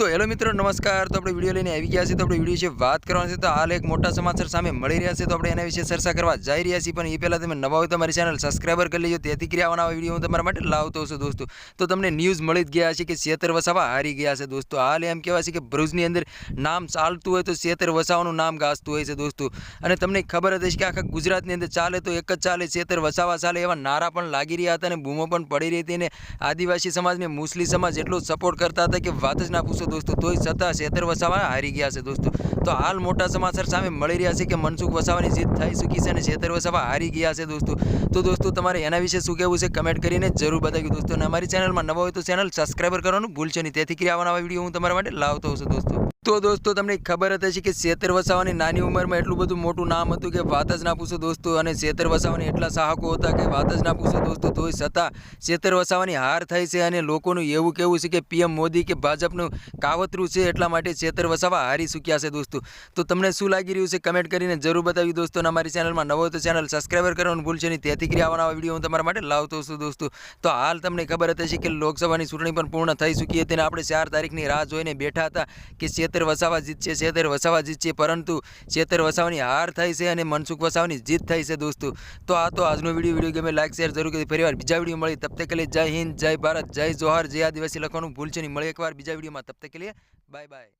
તો હેલો મિત્રો, નમસ્કાર. તો આપણે વીડિયો લઈને આવી ગયા છે તો આપણે વીડિયો વિશે વાત કરવાની છે. તો હાલ એક મોટા સમાચાર સામે મળી રહ્યા છે. તો આપણે એના વિશે ચર્ચા કરવા જઈ રહ્યા છીએ. પણ એ પહેલાં તમે નવા હોય તમારી ચેનલ સબસ્ક્રાઈબર કરી લેજો. તેથી કરી આવવાના વીડિયો હું તમારા માટે લાવતો છું દોસ્તો. તો તમને ન્યૂઝ મળી જ ગયા છે કે શેતર વસાવા હારી ગયા છે દોસ્તો. હાલ એમ કહેવાય છે કે ભરૂચની અંદર નામ ચાલતું હોય તો શેતર વસાવાનું નામ ગાજતું હોય છે દોસ્તો. અને તમને ખબર હતી કે આખા ગુજરાતની અંદર ચાલે તો એક જ ચાલે શેતર વસાવા ચાલે એવા નારા પણ લાગી રહ્યા હતા અને બૂમો પણ પડી રહી હતી. અને આદિવાસી સમાજને મુસ્લિમ સમાજ એટલો સપોર્ટ કરતા હતા કે વાત જ ના પૂછો દોસ્તો, તોય છતાં શેતર વસાવા હારી ગયા છે દોસ્તો. તો હાલ મોટા સમાચાર સામે મળી રહ્યા છે કે મનસુખ વસાવાની જીત થઈ ચૂકી છે અને શેતર વસાવા હારી ગયા છે દોસ્તો. તો દોસ્તો, તમારે એના વિશે શું કહેવું છે કમેન્ટ કરીને જરૂર બતાવ્યું દોસ્તો. અને અમારી ચેનલમાં નવો હોય તો ચેનલ સબસ્ક્રાઈબર કરવાનું ભૂલશે નહીં. તેથી કરી આવવાના વીડિયો હું તમારા માટે લાવતો છું દોસ્તો. તો દોસ્તો, તમને ખબર જ હશે કે શેતર વસાવાની નાની ઉંમરમાં એટલું બધું મોટું નામ હતું કે વાત જ ના પૂછો દોસ્તો. અને શેતર વસાવાની એટલા સાહકો હતા કે વાત જ ના પૂછો દોસ્તો. તોય છતાં શેતર વસાવાની હાર થઈ છે અને લોકોનું એવું કહેવું છે કે પીએમ મોદી કે ભાજપનું કાવતરું છે એટલા માટે શેતર વસાવા હારી ચૂક્યા છે દોસ્તો. તો તમને શું લાગી રહ્યું છે કમેન્ટ કરીને જરૂર બતાવી દોસ્તો અમારી ચેનલમાં નવો તો ચેનલ સબસ્ક્રાઈબર કરવાનું ભૂલશે નહીં. તેથી કરી વીડિયો હું તમારા માટે લાવતો છું દોસ્તો. તો હાલ તમને ખબર હતી કે લોકસભાની ચૂંટણી પણ પૂર્ણ થઈ ચૂકી હતી અને આપણે ચાર તારીખની રાહ જોઈને બેઠા હતા કે શેતર વસાવા જીતશે શેતર વસાવા જીતશે પરંતુ છેતેર વસાવાની હાર થઈ છે અને મનસુખ વસાવાની જીત થઈ છે દોસ્તો. તો આ તો આજનો વીડિયો વીડિયો ગમે લાઈક, શેર જરૂર કરી ફરીવાર બીજા વીડિયો મળી. તબ તક જય હિન્દ, જય ભારત, જય જોહર, જય આદિવાસી લખવાનું ભૂલશે નહીં. મળે એકવાર બીજા વિડીયોમાં. તબ લીએ બાય બાય.